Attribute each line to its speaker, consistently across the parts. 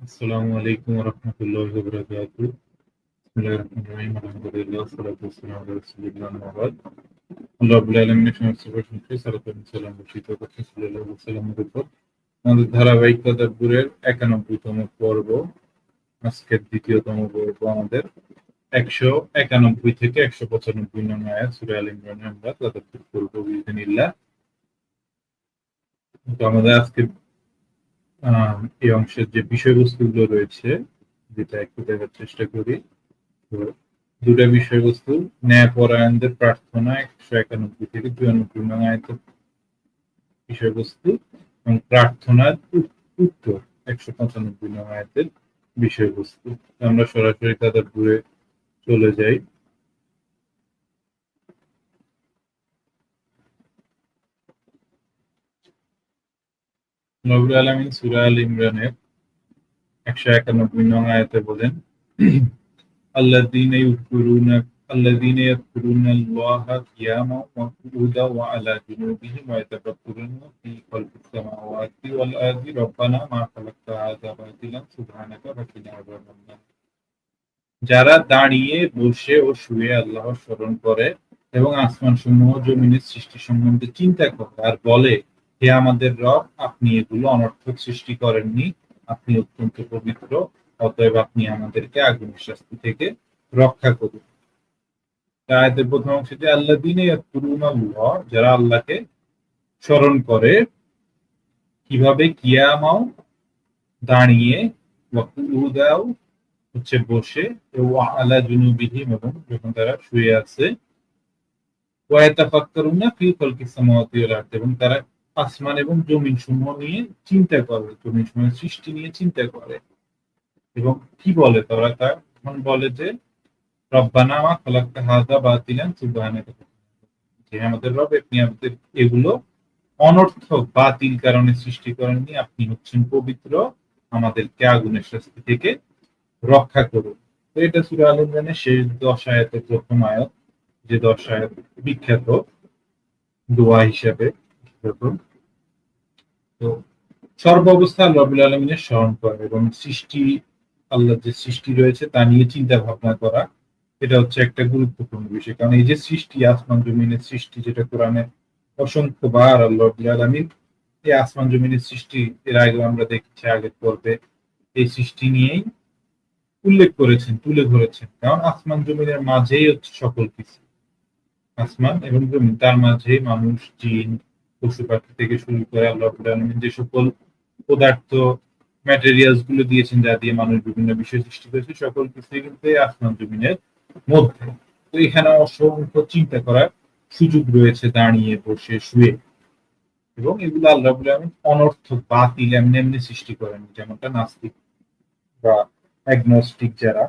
Speaker 1: আসসালামু আলাইকুম রাহমাতুল্লাহি উপর। আমাদের ধারাবাহিক তাদাব্বুরের 91তম পর্ব, আজকের দ্বিতীয়তম পর্ব আমাদের। 191 থেকে 195 নং আয়াত, সূরা আল আমরা তাদাব্বুর করব বিইذنিল্লাহ তো আমাদের আজকে এই অংশের যে বিষয়বস্তুগুলো রয়েছে, যেটা একটু দেখার চেষ্টা করি, তো দুটা বিষয়বস্তু, ন্যায়পরায়ণদের প্রার্থনা একশো একানব্বই থেকে চুরানব্বই নং আয়তের বিষয়বস্তু এবং প্রার্থনার উত্তর একশো পঁচানব্বই নং আয়তের বিষয়বস্তু। আমরা সরাসরি তাদের দূরে চলে যাই। নবুল আলমিন সুরা আল ইমরানের একশো একানব্বই নং আয়াতে বলেন الذين يذكرون الذين يذكرون الله قياما وقعودا وعلى جنوبهم ويتفكرون في خلق السماوات والارض ربنا ما خلقت هذا باطلا سبحانك فقنا عذاب النار যারা দাঁড়িয়ে বসে ও শুয়ে আল্লাহর স্মরণ করে এবং আসমান সমূহ জমিনের সৃষ্টি সম্বন্ধে চিন্তা করে আর বলে হে আমাদের রব, আপনি এগুলো অনর্থক সৃষ্টি করেননি। আপনি অত্যন্ত পবিত্র, অতএব আপনি আমাদেরকে আগুনের শাস্তি থেকে রক্ষা করুন। আয়াতের প্রথম অংশটি আল্লাহ দিনে যারা আল্লাহকে স্মরণ করে, কীভাবে কিয়ামাও দাঁড়িয়ে ওয়াকুদাও হচ্ছে বসে আলা জুনুবিহিম, এবং যখন তারা শুয়ে আছে ওয়াতাফাক্কারুনা ফি খালকিস সামাওয়াতি ওয়াল আরদ, এবং তারা আসমান এবং জমিন সমূহ নিয়ে চিন্তা করে, জমিন সমূহের সৃষ্টি নিয়ে চিন্তা করে। এবং কি বলে তারা? তা তখন বলে যে, রব্বানা আমা খালাক্তা হাযা বাতিলান সুবহানাকা। যে আমাদের রব আপনি আমাদের এগুলো অনর্থক বাতিল কারণে সৃষ্টি করেননি। আপনি হচ্ছেন পবিত্র। আমাদেরকে আগুনের শাস্তি থেকে রক্ষা করুন। তো এটা সূরা আল ইমরানের শেষ দশ আয়াতের প্রথম আয়াত। যে দশ আয়াত বিখ্যাত। দোয়া হিসাবে বিখ্যাত। তো সর্বাবস্থা রবিল আলমিনের স্মরণ করা এবং সৃষ্টি, আল্লাহর যে সৃষ্টি রয়েছে তা নিয়ে চিন্তা ভাবনা করা, এটা হচ্ছে একটা গুরুত্বপূর্ণ বিষয়। কারণ এই যে সৃষ্টি, আসমান, জমিনের সৃষ্টি, যেটা কোরআনে অসংখ্য বার আল্লাহ রবিল আলমিন এই আসমান, জমিনের সৃষ্টি, এর আগে আমরা দেখছি আগের পর্বে, এই সৃষ্টি নিয়েই উল্লেখ করেছেন, তুলে ধরেছেন। কারণ আসমান, জমিনের মাঝেই হচ্ছে সকল কিছু। আসমান এবং জমিন, তার মাঝে মানুষ, জিন পশু পাখি থেকে শুরু করে আল্লাহ আলামিন যে সকল পদার্থ ম্যাটেরিয়ালসগুলো দিয়েছেন, যা দিয়ে মানুষ বিভিন্ন বিষয় সৃষ্টি করেছে, সকল কিছুই কিন্তু আসমান জমিনের মধ্যে। তো এখানে অসংখ্য চিন্তা করার সুযোগ রয়েছে দাঁড়িয়ে বসে শুয়ে। এবং এগুলো আল্লাহ রাব্বুল অনর্থক, বাতিল, এমনি এমনি সৃষ্টি করেন, যেমনটা নাস্তিক বা অ্যাগনস্টিক যারা,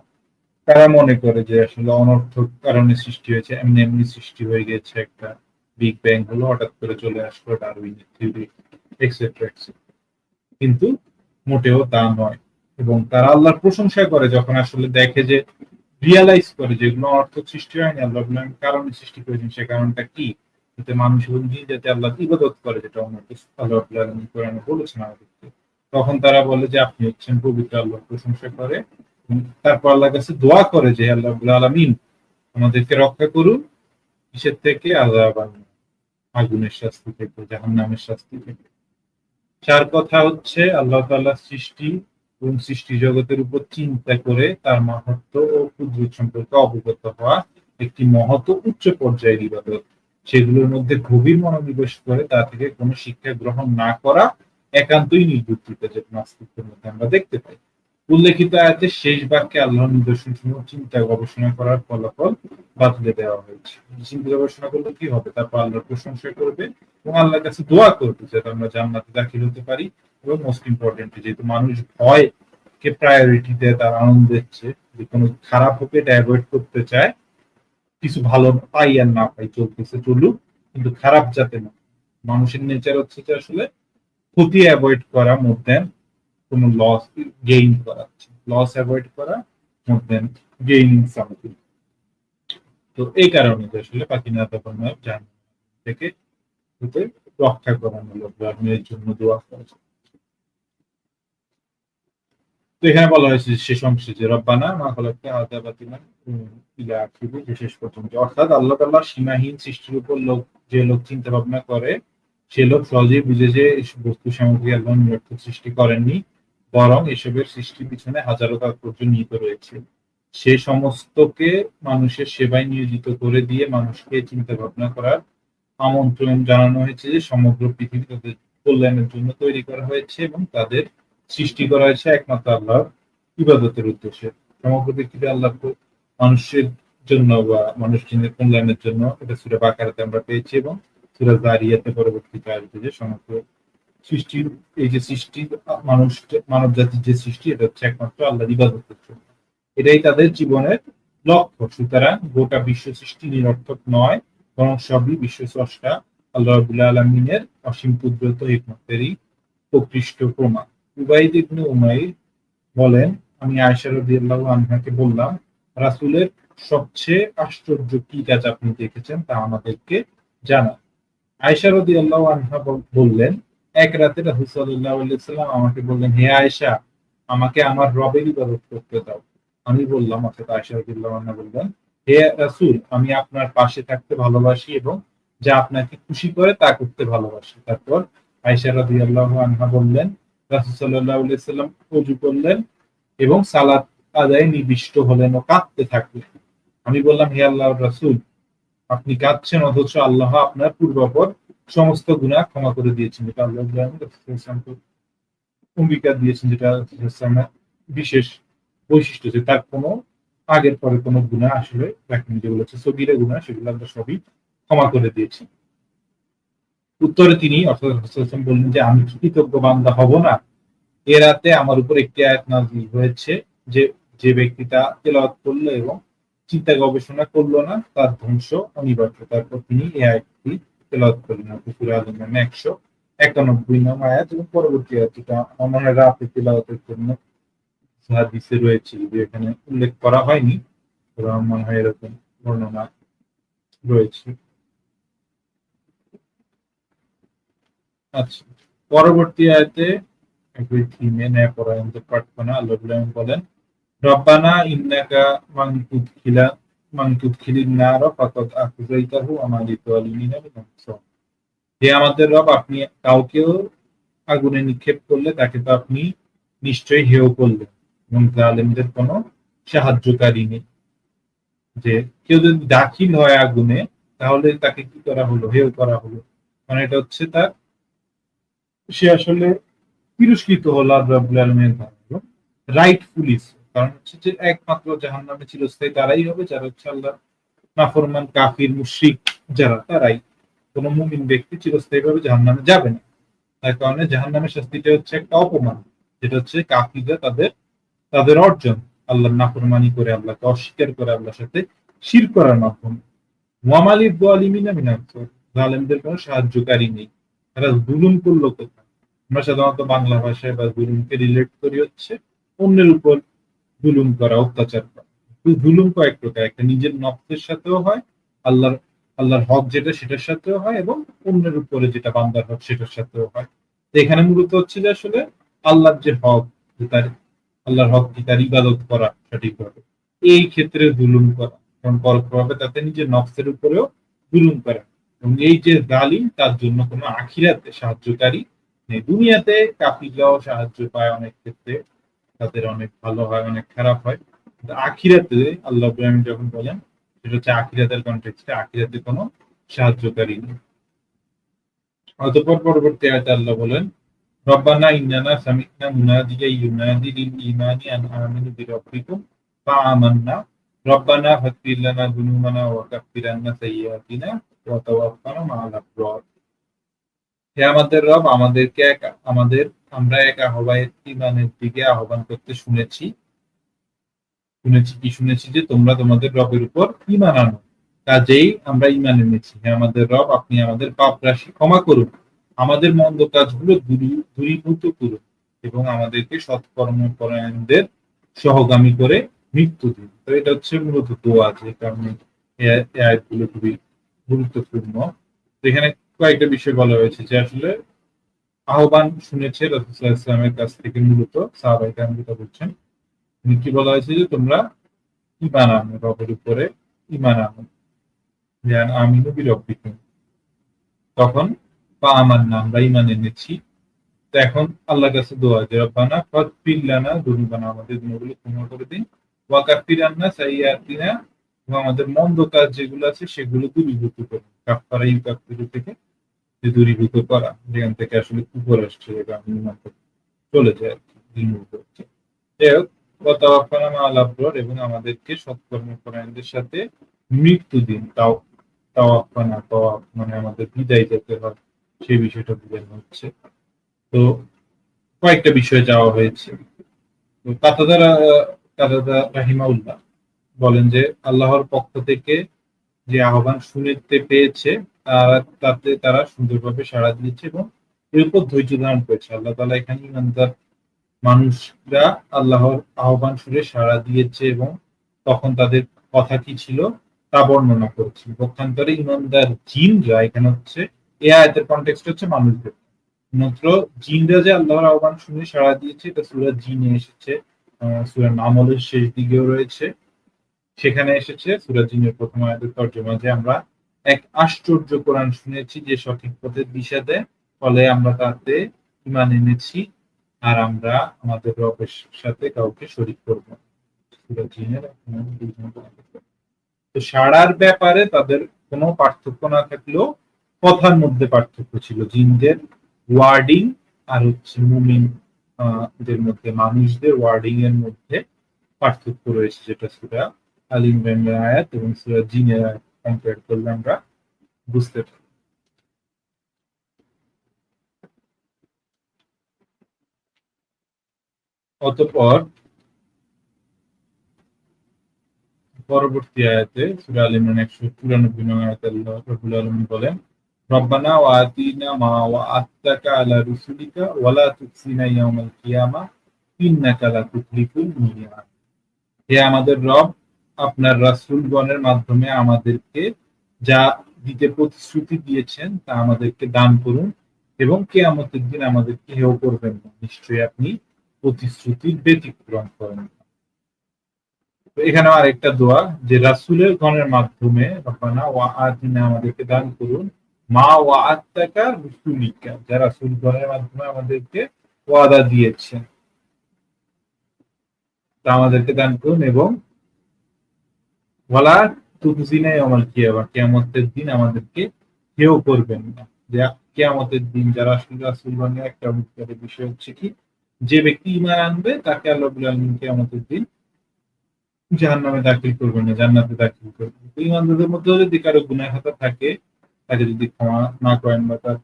Speaker 1: তারা মনে করে যে আসলে অনর্থক কারণে সৃষ্টি হয়েছে, এমনি এমনি সৃষ্টি হয়ে গেছে একটা বিগ ব্যাং হলো, হঠাৎ করে চলে আসলো ডারউইনের থিওরি এক্সেট্রা এক্সেট্রা কিন্তু মোটেও তা নয়। এবং তারা আল্লাহর প্রশংসা করে যখন আসলে দেখে যে রিয়ালাইজ করে যে এগুলো অর্থক সৃষ্টি হয়নি, আল্লাহ কারণে সৃষ্টি করেছেন সে কারণটা কি? যাতে মানুষ এবং জিন যাতে আল্লাহ ইবাদত করে, যেটা অন্য আল্লাহ আল্লাহ কোরআনে বলেছেন আমাদেরকে তখন তারা বলে যে, আপনি হচ্ছেন পবিত্র আল্লাহর প্রশংসা করে তারপর আল্লাহর কাছে দোয়া করে যে আল্লাহ আলমিন, আমাদেরকে রক্ষা করুন, কিসের থেকে আল্লাহ আগুনের শাস্তি থেকে, জাহান্নামের শাস্তি থেকে। চার কথা হচ্ছে, আল্লাহ তাআলার সৃষ্টি এবং সৃষ্টি জগতের উপর চিন্তা করে তার মাহাত্ম ও কুদরত সম্পর্কে অবগত হওয়া একটি মহৎ উচ্চ পর্যায়ের ইবাদত। সেগুলোর মধ্যে গভীর মনোনিবেশ করে তা থেকে কোনো শিক্ষা গ্রহণ না করা একান্তই নির্বুদ্ধিত যে নাস্তিকদের মধ্যে আমরা দেখতে পাই। উল্লেখিত আয়াতের শেষ বাক্যে আল্লাহর নিদর্শন সমূহ চিন্তা গবেষণা করার ফলাফল বাতলে দেওয়া হয়েছে। চিন্তা গবেষণা করলে কি হবে? তারপর আল্লাহর প্রশংসা করবে এবং আল্লাহর কাছে দোয়া করবে যাতে আমরা জান্নাতে দাখিল হতে পারি এবং মোস্ট ইম্পর্টেন্ট যেহেতু মানুষ ভয় কে প্রায়োরিটি দেয়, তার আনন্দ দিচ্ছে যে কোনো খারাপ হোক এটা অ্যাভয়েড করতে চায়, কিছু ভালো পাই আর না পাই চলতেছে, চলুক, কিন্তু খারাপ যাতে না। মানুষের নেচার হচ্ছে যে আসলে ক্ষতি অ্যাভয়েড করা মোর দেন কোনো লস গেইন করা লস অ্যাভয়েড করা মোর দেন গেইনিং সামথিং তো এই কারণে আসলে পাকিনাথ জান থেকে হতে রক্ষা করানো এর জন্য দোয়া করেছে। তো এখানে বলা হয়েছে শেষ অংশে যে রব্বানা মা খলাকতা আদা বাতিনা ইলা আখিরি যে শেষ পর্যন্ত। অর্থাৎ আল্লাহ তাআলা সীমাহীন সৃষ্টির উপর লোক, যে লোক চিন্তা ভাবনা করে, সে লোক সহজেই বুঝে যে বস্তু সামগ্রী আল্লাহ নিরর্থক সৃষ্টি করেননি। বরং এসবের সৃষ্টির পিছনে হাজারো তাৎপর্য নিহিত রয়েছে। সে সমস্তকে মানুষের সেবায় নিয়োজিত করে দিয়ে মানুষকে চিন্তা ভাবনা করার আমন্ত্রণ জানানো হয়েছে যে সমগ্র পৃথিবী তাদের কল্যাণের জন্য তৈরি করা হয়েছে এবং তাদের সৃষ্টি করা হয়েছে একমাত্র আল্লাহর ইবাদতের উদ্দেশ্যে। সমগ্র পৃথিবী আল্লাহ মানুষের জন্য বা মানুষ জিনের কল্যাণের জন্য এটা সুরে বাকারাতে আমরা পেয়েছি এবং সুরে দাঁড়িয়াতে পরবর্তীতে আসবে যে সমগ্র সৃষ্টির, এই যে সৃষ্টি মানুষ মানব জাতির যে সৃষ্টি, এটা হচ্ছে একমাত্র আল্লাহর ইবাদতের এটাই তাদের জীবনের লক্ষ্য। সুতরাং গোটা বিশ্ব সৃষ্টি নিরর্থক নয়, বরং সবই বিশ্ব স্রষ্টা, আল্লাহ রাবুল্লাহ আলমিনের অসীম কুদরত হিকমতেরই প্রকৃষ্ট প্রমাণ। উবাইদ ইবনে উমাইর বলেন, আমি আয়সা রাদিয়াল্লাহু আনহাকে বললাম, রাসুলের সবচেয়ে আশ্চর্য কি কাজ আপনি দেখেছেন তা আমাদেরকে জানান। আয়সা রাদিয়াল্লাহু আনহা বললেন এক রাতে আলাইহি সাল্লাম আমাকে বললেন, হে আয়েশা, আমাকে আমার রবের ইবাদত করতে দাও। আমি বললাম, অর্থাৎ আয়সা রাদিয়াল্লাহু আনহা বললেন, হে রাসূল, আমি আপনার পাশে থাকতে ভালোবাসি এবং যা আপনাকে খুশি করে তা করতে ভালোবাসি। তারপর আয়সা রাদিয়াল্লাহু আনহা বললেন, রাসূল আলাইহি সাল্লাম ওযু করলেন এবং সালাত আদায় নিবিষ্ট হলেন ও কাঁদতে থাকলেন। আমি বললাম, হে আল্লাহর রাসূল, আপনি কাঁদছেন, অথচ আল্লাহ আপনার পূর্বাপর সমস্ত গুনাহ ক্ষমা করে দিয়েছেন, যেটা আল্লাহ অঙ্গীকার দিয়েছেন, যেটা রাসূলের বিশেষ বৈশিষ্ট্য যে তার কোনো আগের পরে কোনো গুনাহ আসলে রাখেনি যেগুলো হচ্ছে সগিরে গুনাহ, সেগুলো আমরা সবই ক্ষমা করে দিয়েছি উত্তরে তিনি অর্থাৎ বললেন যে, আমি কৃতজ্ঞ বান্দা হব না। এ রাতে আমার উপর একটি আয়াত নাযিল হয়েছে যে যে ব্যক্তি তা তেলাওয়াত করল এবং চিন্তা গবেষণা করল না, তার ধ্বংস অনিবার্য। তারপর তিনি এই আয়াতটি তেলাওয়াত করলেন নামে একশো। একানব্বই নাম আয়াত এবং পরবর্তী আয়াত আমার রাতে তেলাওয়াতের জন্য হাদিসে রয়েছে যে এখানে উল্লেখ করা হয়নি মনে হয় এরকম বর্ণনা রয়েছে। আচ্ছা পরবর্তী আয়াতে একই থিমে ন্যায় পরায়ণদের প্রার্থনা, আল্লাহ বলেন, রব্বানা ইন্নাকা মান তুদখিলা মান হে আমাদের রব, আপনি কাউকেও আগুনে নিক্ষেপ করলে তাকে তো আপনি নিশ্চয়ই হেয় করলেন এবং জালেমদের কোনো সাহায্যকারী নেই। যে কেউ যদি দাখিল হয় আগুনে, তাহলে তাকে কি করা হলো? হেয় করা হলো। মানে এটা হচ্ছে তার, সে আসলে তিরস্কৃত হলো আলামিনের দ্বারা। রাইটফুলি কারণ হচ্ছে যে একমাত্র জাহান জাহান্নামে চিরস্থায়ী তারাই হবে, যারা হচ্ছে আল্লাহ নাফরমান, কাফির, মুশরিক যারা, তারাই কোন মুমিন ব্যক্তি চিরস্থায়ী ভাবে জাহান্নামে যাবে না। তার কারণে জাহান্নামের শাস্তিটা হচ্ছে একটা অপমান, যেটা হচ্ছে কাফিররা তাদের তাদের অর্জন, আল্লাহর নাফরমানি করে, আল্লাহকে অস্বীকার করে, আল্লাহর সাথে শির করার মাধ্যমে। ওয়ামালির দোয়ালিমিনা মিনান্ত জালেমদের কোনো সাহায্যকারী নেই। তারা জুলুম করল কোথায়? আমরা সাধারণত বাংলা ভাষায় বা জুলুমকে রিলেট করি হচ্ছে অন্যের উপর জুলুম করা, অত্যাচার করা। জুলুম কয়েক প্রকার, একটা নিজের নফসের সাথেও হয়, আল্লাহর আল্লাহর হক যেটা সেটার সাথেও হয় এবং অন্যের উপরে যেটা বান্দার হক সেটার সাথেও হয়। তো এখানে মূলত হচ্ছে যে আসলে আল্লাহর যে হক তার, আল্লাহর হক কি তার ইবাদত করা সঠিকভাবে এই ক্ষেত্রে জুলুম করা এবং পরোক্ষভাবে তাতে নিজের নফসের উপরেও জুলুম করা। এবং এই যে জালিম, তার জন্য কোনো আখিরাতে সাহায্যকারী নেই। দুনিয়াতে কাফিররাও সাহায্য পায় অনেক ক্ষেত্রে। তাদের অনেক ভালো হয়, অনেক খারাপ হয়। কিন্তু আখিরাতে আল্লাহ ইব্রাহিম যখন বলেন, সেটা হচ্ছে আখিরাতের কন্টেক্সটে আখিরাতে কোনো সাহায্যকারী নেই। অতঃপর পরবর্তী আয়তে আল্লাহ বলেন, রব্বানা ইন্নানা সামি'না মুনাদিয়া ইউনাদি ঈমানি আন আমিনু বিরাব্বিকুম ফাআমান্না। রব্বানা ফাগফির লানা ওয়া সাইয়্যাতিনা ওয়া আবরার হে আমাদের রব, আমাদেরকে আমাদের আমরা এক আহ্বানের ইমানের দিকে আহ্বান করতে শুনেছি। শুনেছি কি শুনেছি যে তোমরা তোমাদের রবের উপর ইমান আনো। কাজেই আমরা ইমান এনেছি। হে আমাদের রব, আপনি আমাদের পাপ রাশি ক্ষমা করুন। আমাদের মন্দ কাজগুলো দূরী- দূরীভূত করুন এবং আমাদেরকে সৎকর্ম পরায়ণদের সহগামী করে মৃত্যু দিন। তো এটা হচ্ছে মূলত দোয়া যে কারণে এই খুবই গুরুত্বপূর্ণ। এখানে কয়েকটা বিষয় বলা হয়েছে যে আসলে আহ্বান শুনেছে রসুল্লাহ ইসলামের কাছ থেকে মূলত, সাহাবাই যেটা বলছেন কি বলা হয়েছে যে তোমরা ইমান আনো রবের উপরে ইমান আনো। জ্ঞান আমিনু বিরব্বিকুম। তখন বা আমার নাম আমরা ইমান এনেছি। তো এখন আল্লাহ কাছে দোয়া যে, রব্বানা ফত পিল্লানা দুনুবানা আমাদের গুণগুলো ক্ষমা করে দিন। ওয়াকাফির আন্না সাইয়াতিনা এবং আমাদের মন্দ কাজ যেগুলো আছে সেগুলো দূরীভূত করুন। কাফারা ইউকাফির থেকে দূরীভূত করা, যেখান থেকে আসলে কুকুর আসছে যেটা চলে যায় যাই হোক এবং আমাদেরকে সৎকর্ম পরায়ণদের সাথে মৃত্যু দিন তাও, তাওয়াফানা, তাওয়াফ মানে আমাদের বিদায় যেতে হয় সেই বিষয়টা বোঝানো হচ্ছে। তো কয়েকটা বিষয় যাওয়া হয়েছে। তো কাতাদারা কাতাদা রাহিমাউল্লাহ বলেন যে, আল্লাহর পক্ষ থেকে যে আহ্বান শুনতে পেয়েছে তাতে তারা সুন্দরভাবে সাড়া দিয়েছে এবং এর উপর ধৈর্য ধারণ করেছে। আল্লাহ তালা এখানে ইমানদার মানুষরা আল্লাহর আহ্বান শুনে সাড়া দিয়েছে এবং তখন তাদের কথা কি ছিল তা বর্ণনা করেছে। পক্ষান্তরে ইমানদার জিনরা, এখানে হচ্ছে, এ আয়তের কন্টেক্সট হচ্ছে মানুষদের। মাত্র জিনরা যে আল্লাহর আহ্বান শুনে সাড়া দিয়েছে, এটা সুরা জিনে এসেছে, আহ, সুরা নামলের শেষ দিকেও রয়েছে। সেখানে এসেছে। সুরা জিনের প্রথম আয়াতের তর্জমা যে আমরা এক আশ্চর্য কোরআন শুনেছি যে সঠিক পথের দিশা দেয়, ফলে আমরা তাতে ইমান এনেছি আর আমরা আমাদের রবের সাথে কাউকে শরিক করব তো সাড়ার ব্যাপারে তাদের কোনো পার্থক্য না থাকলেও কথার মধ্যে পার্থক্য ছিল। জিনদের ওয়ার্ডিং আর হচ্ছে মুমিন দের মধ্যে, মানুষদের ওয়ার্ডিং এর মধ্যে পার্থক্য রয়েছে যেটা সুরা আল ইমরানের আয়াত এবং সুরা জিনের আয়াত কম্পেয়ার করলে আমরা বুঝতে পারি। অতঃপর পরবর্তী আয়াতে সুরা আল ইমরান একশো চুরানব্বই নং আয়াতে আল্লাহ রবুল আলমী বলেন, রব্বানা ওয়া আতিনা মা ওয়া আত্তাকা আলা রুসুলিকা ওয়ালা তুকসিনা ইয়াউমাল কিয়ামা ইন্নাকা লা তুখলিফুল মিয়াদ হে আমাদের রব আপনার রাসূলগণের মাধ্যমে আমাদেরকে যা দিতে প্রতিশ্রুতি দিয়েছেন তা আমাদেরকে দান করুন এবং কে কেয়ামতের দিন আমাদেরকে হেও করবেন না। নিশ্চয়ই আপনি প্রতিশ্রুতির ব্যতিক্রম করেন এখানে আরেকটা দোয়া, যে রাসুলের গণের মাধ্যমে ওয়া আমাদেরকে দান করুন। মা ওয়া আত্মাকা রুসুলিকা, যা রাসুল গণের মাধ্যমে আমাদেরকে ওয়াদা দিয়েছেন। তা আমাদেরকে দান করুন এবং ওয়ালা তুকজিনাই অমল কিয়াবা কিয়ামতের দিন আমাদেরকে কেউ করবেন না। যে কেয়ামতের দিন যারা আসলে রাসুল গণের একটা বিষয় হচ্ছে কি, যে ব্যক্তি ইমান আনবে, তাকে আল্লাহ কেয়ামতের দিন জাহান নামে দাখিল করবেন না, জান্নাতে দাখিল করবেন ইমানদারদের মধ্যে যদি কারও গুনাহ খাতা থাকে, তাকে যদি ক্ষমা না করেন বা তার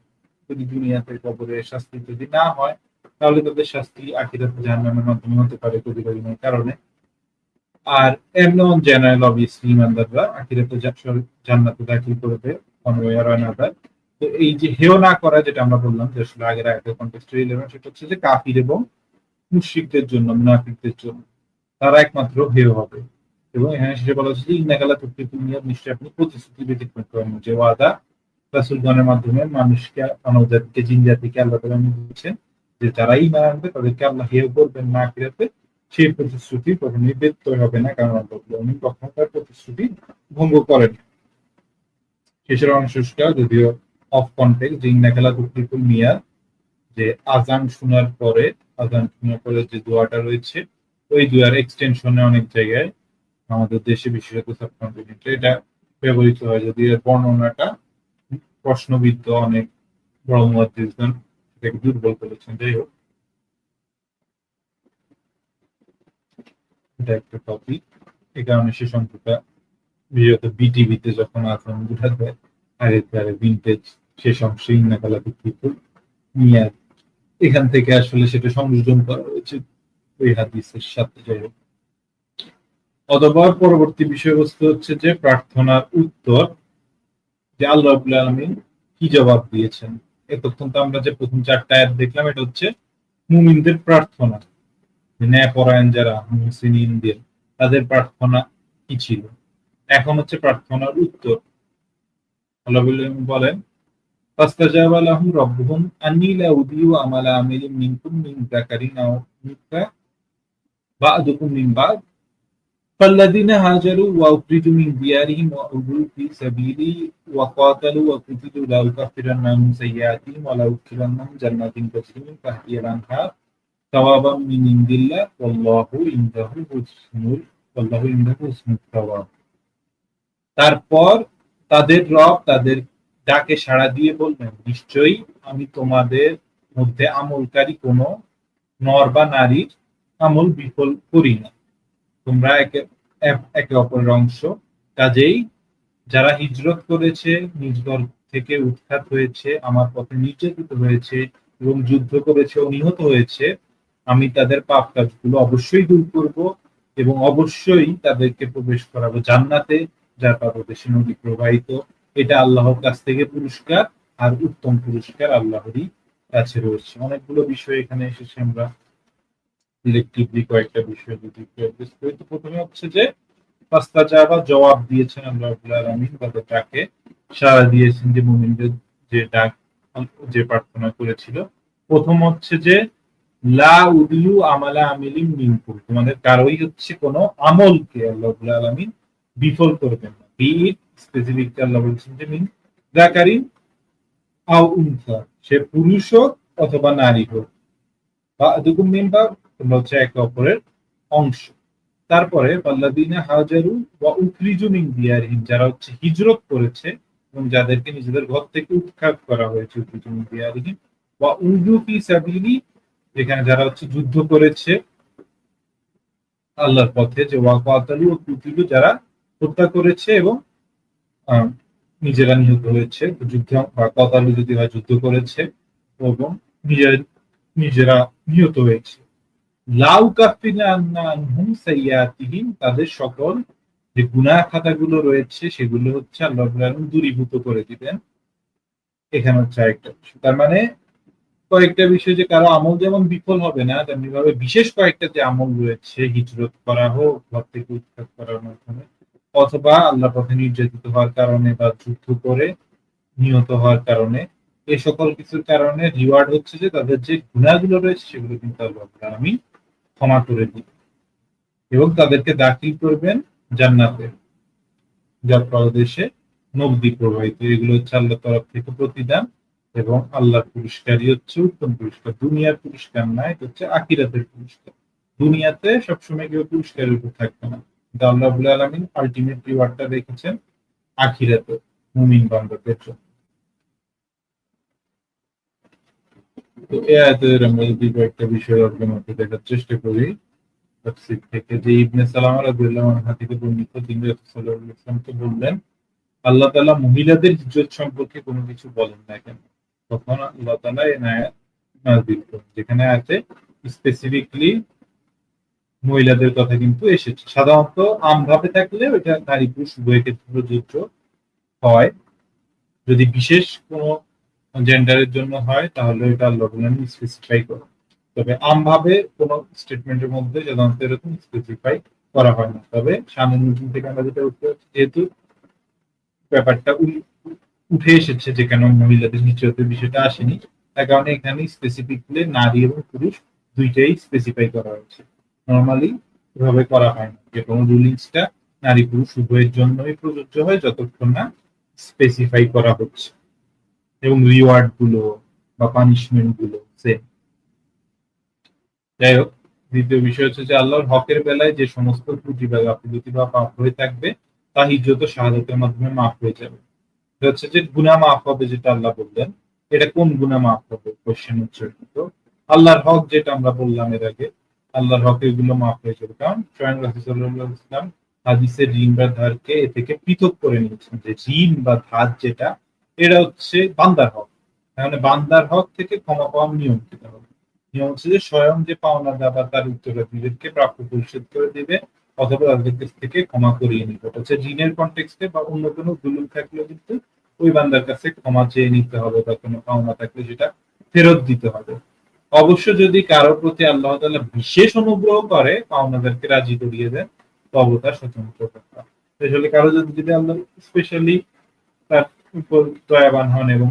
Speaker 1: যদি দুনিয়াতে কবরে শাস্তি যদি না হয়, তাহলে তাদের শাস্তি আখিরাতে জাহান্নামের মাধ্যমে হতে পারে কবিরা কারণে। আর এমন জেনারেল অবভিয়াসলি ইমানদাররা আখিরাতে জান্নাতে দাখিল করবে তো এই যে হেও না করা যেটা আমরা বললাম, যে আসলে আগের আগের কন্টেক্সটে ইলেভেন সেটা হচ্ছে যে কাফির এবং মুশরিকদের জন্য, মুনাফিকদের জন্য। তারা একমাত্র হেও হবে। এবং এখানে শেষে বলা হচ্ছে যে ইন্নাকালা তুর্কিকুল নিয়ম নিশ্চয়ই আপনি প্রতিশ্রুতি ব্যতিক্রম করেন যে, ওয়াদা রাসুলগণের মাধ্যমে মানুষকে জিন জাতিকে আল্লাহ তালা দিচ্ছেন যে যারাই না আনবে, তাদেরকে আল্লাহ হেয় করবেন না ফিরাতে সেই প্রতিশ্রুতি কখনোই ব্যত্যয় হবে না, কারণ আল্লাহ কখনো তার প্রতিশ্রুতি ভঙ্গ করেন শেষের অংশটা যদিও অফ কন্টেক্ট যে ইন্নাকালা তুর্কিকুল মিয়া যে আজান শোনার পরে, আজান শোনার পরে যে দোয়াটা রয়েছে, ওই দুয়ার এক্সটেনশনে অনেক জায়গায় আমাদের দেশে বিশেষত সাবকন্টিনেন্টে এটা ব্যবহৃত হয়। যদি এর বর্ণনাটা প্রশ্নবিদ্ধ, অনেক বড় মুহাদ্দিসগণ দুর্বল করেছেন। যাই হোক এটা একটা টপিক এ কারণে সে সংখ্যাটা বিশেষত বিটিভিতে যখন আচরণ উঠা দেয় আগেকার ভিনটেজ শেষ অংশে ইন্নাকালা বিক্রিপুর নিয়ে এখান থেকে আসলে সেটা সংযোজন করা হয়েছে ওই হাদিসের সাথে। যাই হোক। অথবা পরবর্তী বিষয়বস্তু হচ্ছে যে, প্রার্থনার উত্তর যে আল্লাহ আলমিন কি জবাব দিয়েছেন। এতক্ষণ তো আমরা যে প্রথম চারটা আয়াত দেখলাম, এটা হচ্ছে মুমিনদের প্রার্থনা। ন্যায়পরায়ণ যারা মুসিনদের তাদের প্রার্থনা কি ছিল এখন হচ্ছে প্রার্থনার উত্তর আল্লাহ বলেন فاستجاب لهم ربهم أني لا أضيع عمل عامل منكم من ذكر أو أنثى بعضكم من بعض فالذين هاجروا وأخرجوا من ديارهم وأوذوا في سبيلي وقاتلوا وقتلوا لأكفرن عنهم سيئاتهم ولأدخلنهم جنات تجري من تحتها الأنهار তাওয়াবাম মিন ইন্দিল্লাহ আল্লাহু ইনদাহু হুসনুল আল্লাহু ইনদাহু হুসনুল তাওয়াব তারপর তাদের রব তাদের ডাকে সাড়া দিয়ে বলবেন, নিশ্চয়ই আমি তোমাদের মধ্যে আমলকারী কোন নর বা নারীর আমল বিফল করি না। তোমরা একে একে অপরের অংশ। কাজেই যারা হিজরত করেছে, নিজ ঘর থেকে উৎখাত হয়েছে, আমার পথে নির্যাতিত হয়েছে এবং যুদ্ধ করেছে ও নিহত হয়েছে আমি তাদের পাপ কাজগুলো অবশ্যই দূর করব এবং অবশ্যই তাদেরকে প্রবেশ করাবো জান্নাতে, যার পাদদেশে নদী প্রবাহিত। এটা আল্লাহর কাছ থেকে পুরস্কার আর উত্তম পুরস্কার আল্লাহরই কাছে রয়েছে। অনেকগুলো বিষয় এখানে এসেছে, আমরা সিলেক্টিভলি কয়েকটা বিষয় যদি তো প্রথমে হচ্ছে যে পাস্তা চাবা জবাব দিয়েছেন আল্লাহ আলামিন, তাদের ডাকে সাড়া দিয়েছেন যে মুমিনদের যে ডাক, যে প্রার্থনা করেছিল। প্রথম হচ্ছে যে লা উদিউ আমালা আমিলিম মিনকুম। তোমাদের কারোই হচ্ছে কোনো আমলকে আল্লাহ রাব্বুল আলামিন বিফল করবেন না। বি ইট স্পেসিফিক আল্লাহ বলছেন যে মিন জাকারিন আও উনসা। সে পুরুষ হোক অথবা নারী হোক। বা দুকুম মিম্বা তোমরা হচ্ছে একে অপরের অংশ। তারপরে পাল্লাদিনা হাজারু বা উখরিজু মিন দিয়ারহিম, যারা হচ্ছে হিজরত করেছে এবং যাদেরকে নিজেদের ঘর থেকে উৎখাত করা হয়েছে উখরিজু মিন দিয়ারহিম। বা উজু ফি সাবিলি যেখানে যারা হচ্ছে যুদ্ধ করেছে, আল্লাহর পথে যে ওয়াকাতালু ও কুতিলু যারা হত্যা করেছে এবং নিজেরা নিহত হয়েছে, যুদ্ধ বা কতালু যদি যুদ্ধ করেছে এবং নিজের, নিজেরা নিহত হয়েছে লাউ কাফিনানহুম সাইয়াতিহিম, তাদের সকল যে গুনাহ খাতাগুলো রয়েছে, সেগুলো হচ্ছে আল্লাহ দূরীভূত করে দিবেন এখানে হচ্ছে একটা। তার মানে কয়েকটা বিষয় যে কারও আমল যেমন বিফল হবে না তেমনি ভাবে বিশেষ কয়েকটা যে আমল রয়েছে, হিজরত করা হোক ঘর থেকে উৎখাত করার মাধ্যমে, অথবা আল্লাহ পথে নির্যাতিত হওয়ার কারণে বা যুদ্ধ করে নিহত হওয়ার কারণে এই সকল কিছুর কারণে রিওয়ার্ড হচ্ছে যে তাদের যে গুণাগুলো রয়েছে সেগুলো কিন্তু আল্লাহ আমি ক্ষমা করে দিই এবং তাদেরকে দাখিল করবেন জান্নাতে, যার প্রদেশে নবদি প্রবাহিত। এগুলো হচ্ছে আল্লাহ তরফ থেকে প্রতিদান। এবং আল্লাহর পুরস্কারই হচ্ছে উত্তম পুরস্কার। দুনিয়ার পুরস্কার না, এটা হচ্ছে আকিরাতের পুরস্কার। দুনিয়াতে সবসময় কেউ পুরস্কারের উপর থাকবে না। কিন্তু আল্লাহ আলামিন আলটিমেট রিওয়ার্ডটা রেখেছেন আখিরাতে, মুমিন বান্দাদের জন্য। তো এই আয়াতের আমরা যদি কয়েকটা বিষয় মধ্যে দেখার চেষ্টা করি, তাফসীর থেকে, যে ইবনে সালামা রাদিয়াল্লাহু আনহা থেকে বর্ণিত তিনি রাসূল সাল্লাল্লাহু আলাইহি বললেন আল্লাহ তাআলা মহিলাদের ইজ্জত সম্পর্কে কোনো কিছু বলেন না কেন? যেখানে আছে স্পেসিফিকলি মহিলাদের কথা কিন্তু এসেছে। সাধারণত আমভাবে থাকলে ওইটা নারী পুরুষ, উভয় ক্ষেত্রে প্রযোজ্য হয়। যদি বিশেষ কোনো জেন্ডারের জন্য হয়, তাহলে এটা আল্লাহ স্পেসিফাই করে তবে আমভাবে কোনো স্টেটমেন্টের মধ্যে সাধারণত এরকম স্পেসিফাই করা হয় না। তবে সামনের নতুন থেকে আমরা যেটা উঠতে যেহেতু ব্যাপারটা উঠে এসেছে যে কেন মহিলাদের নিশ্চয়তের বিষয়টা আসেনি। তার কারণে এখানে স্পেসিফিকলি নারী এবং পুরুষ দুইটাই স্পেসিফাই করা হয়েছে। নর্মালি এভাবে করা হয় না। যে কোনো রুলিংসটা নারী পুরুষ উভয়ের জন্যই প্রযোজ্য হয় যতক্ষণ না স্পেসিফাই করা হচ্ছে। এবং রিওয়ার্ডগুলো বা পানিশমেন্টগুলো সেম যাই হোক, দ্বিতীয় বিষয় হচ্ছে যে আল্লাহর হকের বেলায় যে সমস্ত ত্রুটি বা গাফিলতি বা পাপ হয়ে থাকবে তা হিজরত শাহাদাতের মাধ্যমে মাফ হয়ে যাবে। হচ্ছে যে গুনাহ মাফ হবে যেটা আল্লাহ বললেন। এটা কোন গুনাহ মাফ হবে? কোশ্চেন হচ্ছে আল্লাহর হক যেটা আমরা বললাম এর আগে, আল্লাহর হক এগুলো মাফ হয়ে যাবে। কারণ স্বয়ং রাসূলুল্লাহ ইসলাম হাদিসের ঋণ বা ধারকে এ থেকে পৃথক করে নিয়েছেন যে ঋণ বা ধার যেটা, এটা হচ্ছে বান্দার হক। মানে বান্দার হক থেকে ক্ষমা পাওয়ার নিয়ম দিতে হবে নিয়ম হচ্ছে যে স্বয়ং যে পাওনা দাবা তার উত্তরাধিকারীদেরকে প্রাপ্য পরিশোধ করে দিবে অথবা তাদের থেকে ক্ষমা করিয়ে নিবে। হচ্ছে ঋণের কন্টেক্সটে বা অন্য কোনো দুলুল থাকলেও কিন্তু ওই বান্দার কাছে ক্ষমা চেয়ে নিতে হবে বা কোনো পাওনা থাকলে সেটা ফেরত দিতে হবে। অবশ্য যদি কারোর প্রতি আল্লাহ তাআলা বিশেষ অনুগ্রহ করে পাওনাদারকে রাজি করিয়ে দেন, তবে তার স্বতন্ত্র কথা স্পেশালি কারও যদি যদি আল্লাহ স্পেশালি তার উপর দয়াবান হন এবং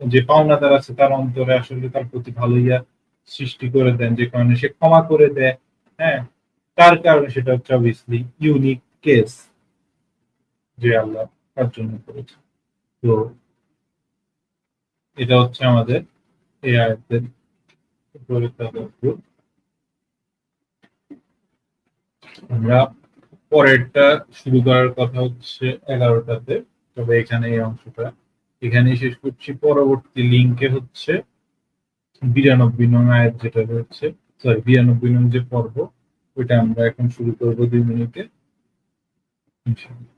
Speaker 1: যে পাওনাদার আছে তার অন্তরে আসলে তার প্রতি ভালো ইয়া সৃষ্টি করে দেন, যে কারণে সে ক্ষমা করে দেয় হ্যাঁ তার কারণে সেটা হচ্ছে অবভিয়াসলি ইউনিক কেস যে আল্লাহ তার জন্য করেছে তো এটা হচ্ছে আমাদের এই আয়াতের উপরে আমরা পরেরটা শুরু করার কথা হচ্ছে এগারোটাতে, তবে এখানে এই অংশটা। এখানে শেষ করছি। পরবর্তী লিঙ্কে হচ্ছে বিরানব্বই নং আয়াত যেটা রয়েছে। সরি বিরানব্বই নং যে পর্ব, ওইটা আমরা এখন শুরু করব দুই মিনিটে। ইনশাআল্লাহ।